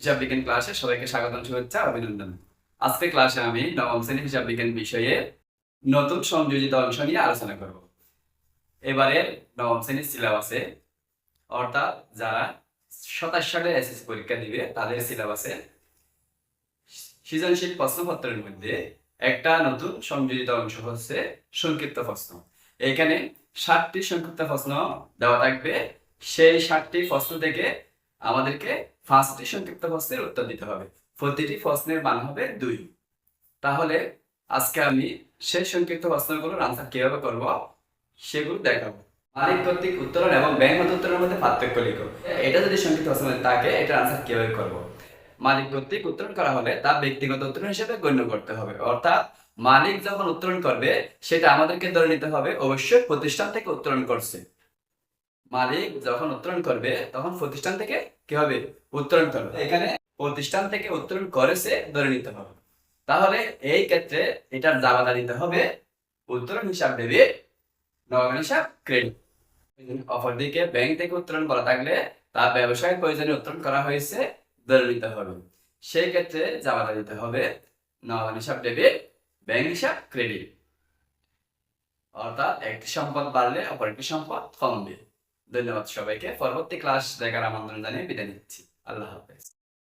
হিসাব বিজ্ঞান ক্লাসে সবাইকে স্বাগতম, শুভেচ্ছা অভিনন্দন। আজকে ক্লাসে আমি নবম হিসাব বিজ্ঞান বিষয়ে নতুন সংযোজিত অংশ নিয়ে আলোচনা করব। এবারে নবম শ্রেণির সিলেবাসে অর্থাৎ যারা সাতাশ এসএসসি পরীক্ষা দিবে, তাদের সিলেবাসে সৃজনশীল প্রশ্নপত্রের মধ্যে একটা নতুন সংযোজিত অংশ হচ্ছে সংক্ষিপ্ত প্রশ্ন। এখানে ষাটটি সংক্ষিপ্ত প্রশ্ন দেওয়া থাকবে। সেই ষাটটি প্রশ্ন থেকে আমাদেরকে পাঁচটি সংক্ষিপ্ত প্রশ্নের উত্তর দিতে হবে। প্রতিটি প্রশ্নের মান হবে দুই। তাহলে আজকে আমি সেই সংক্ষিপ্ত প্রশ্নগুলোর আনসার কীভাবে করব সেগুলো দেখাবো। মালিক কর্তৃক উত্তরণ এবং ব্যাংকগত উত্তরণের মধ্যে পার্থক্য লিখো। এটা যদি সংক্ষিপ্ত প্রশ্ন থাকে এটার আনসার কীভাবে করব? মালিক কর্তৃক উত্তরণ করা হলে তা ব্যক্তিগত উত্তরণ হিসেবে গণ্য করতে হবে। অর্থাৎ মালিক যখন উত্তরণ করবে, সেটা আমাদেরকে ধরে নিতে হবে, অবশ্যই প্রতিষ্ঠান থেকে উত্তরণ করছে। মালিক যখন উত্তরণ করবে, তখন প্রতিষ্ঠান থেকে কি হবে? উত্তরণ করবে। এখানে প্রতিষ্ঠান থেকে উত্তরণ করেছে ধরে নিতে হবে। তাহলে এই ক্ষেত্রে এটার জাবাদা দিতে হবে। উত্তরণ হিসাব দেবে নগদ হিসাব ক্রেডিট অপরদিকে ব্যাংক থেকে উত্তরণ করা থাকলে তা ব্যবসায়ের প্রয়োজনে উত্তরণ করা হয়েছে, ধরে নিতে হবে। সেই ক্ষেত্রে জাবাদা দিতে হবে নগদ হিসাব ডেবিট ব্যাংক হিসাব ক্রেডিট অর্থাৎ একটি সম্পদ বাড়লে অপর একটি সম্পদ কমবে ধন্যবাদ সবাইকে। পরবর্তী ক্লাস দেখার আমন্ত্রণ জানিয়ে বিদায় নিচ্ছি। আল্লাহ হাফেজ।